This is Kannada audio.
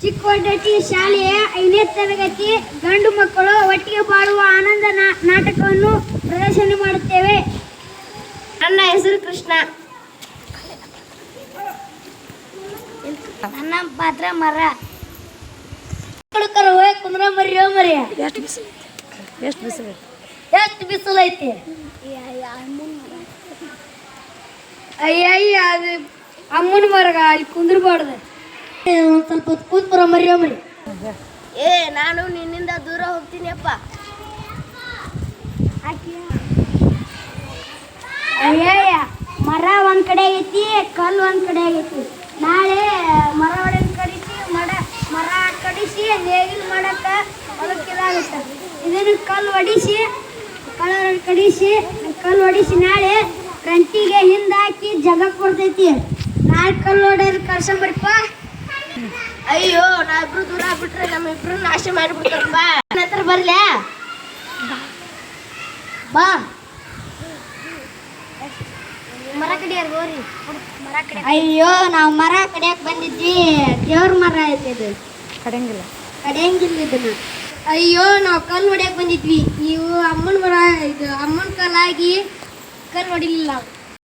ಚಿಕ್ಕೋಟಟ್ಟಿ ಶಾಲೆಯ ಐದನೇ ತರಗತಿ ಗಂಡು ಮಕ್ಕಳು ಒಟ್ಟಿಗೆ ಬಾಳುವ ಆನಂದ ನಾ- ನಾಟಕವನ್ನು ಪ್ರದರ್ಶನ ಮಾಡುತ್ತೇವೆ. ನನ್ನ ಹೆಸರು ಕೃಷ್ಣ. ನನ್ನ ಪಾತ್ರ ಮರ. ಕುಂದ್ರ ಮರಿಯೋ ಮರಿಯ. ಎಷ್ಟು ಬಿಸಿಲು ಎಷ್ಟು ಬಿಸಿಲು ಎಷ್ಟು ಬಿಸಿಲು ಐತಿ? ಅಯ್ಯಯ್ಯ ಅದು ಅಮ್ಮನ ಮರಗ ಅಲ್ಲಿ ಕುಂದ್ರಬಾರ್ದು. ಹೊತ್ತು ಕೂತ್ ಬರೋ ಮರಿ ಏ ನಾನು ನಿನ್ನಿಂದ ದೂರ ಹೋಗ್ತೀನಿ ಅಪ್ಪ. ಅಯ್ಯಯ್ಯ ಮರ ಒಂದ್ ಕಡೆ ಐತಿ ಕಲ್ಲು ಒಂದ್ ಕಡೆ ಆಗೈತಿ ನಾಳೆ ಮರ ಒಳಗೆ ಕಡಿಸಿ ಮಡ ಮರ ಕಡಿಸಿ ನೇಗಿಲು ಮಾಡಕ್ಕ ಅದಕ್ಕೆ ಇದಾಗುತ್ತೆ ಇದನ್ನು ಕಲ್ಲು ಹೊಡಿಸಿ ಕಲ್ಲು ಕಡಿಸಿ ಕಲ್ಲು ಹೊಡಿಸಿ ನಾಳೆ ಕಂಟಿಗೆ ಹಿಂದಾಕಿ ಜಗಕ್ಕೆ ಕೊಡ್ತೈತಿ ನಾಳೆ ಕಲ್ಲು ಹೊಡೆಯೋದು ಕರ್ಸಂಬರಿಪ್ಪ ಅಯ್ಯೋ ನಾವಿಬ್ರು ದೂರ ಆಗ್ಬಿಟ್ರೆ ನಮ್ಮಿಬ್ರು ನಾಶ ಮಾಡಿಬಿಡ್ತಾರಪ್ಪ ನನ್ನ ಹತ್ರ ಬರ್ಲ್ಯಾ ಬಾ. ಮರ ಕಡಿಯಾರ್ ಮರ ಕಡೆ ಅಯ್ಯೋ ನಾವು ಮರ ಕಡಿಯಕ್ಕೆ ಬಂದಿದ್ವಿ. ದೇವ್ರ ಮರ ಐತೆ ಇದು. ಕಡಿಯಂಗಿಲ್ಲ. ಕಡಿಯಂಗಿಲ್ಲ ಇದನ್ನ. ಅಯ್ಯೋ ನಾವು ಕಲ್ಲು ಹೊಡ್ಯಕ್ ಬಂದಿದ್ವಿ. ನೀವು ಅಮ್ಮನ ಮರ ಇದು ಅಮ್ಮನ ಕಲ್ಲಾಗಿ ಕಲ್ಲು ಹೊಡಿಲಿಲ್ಲ. ನಾವು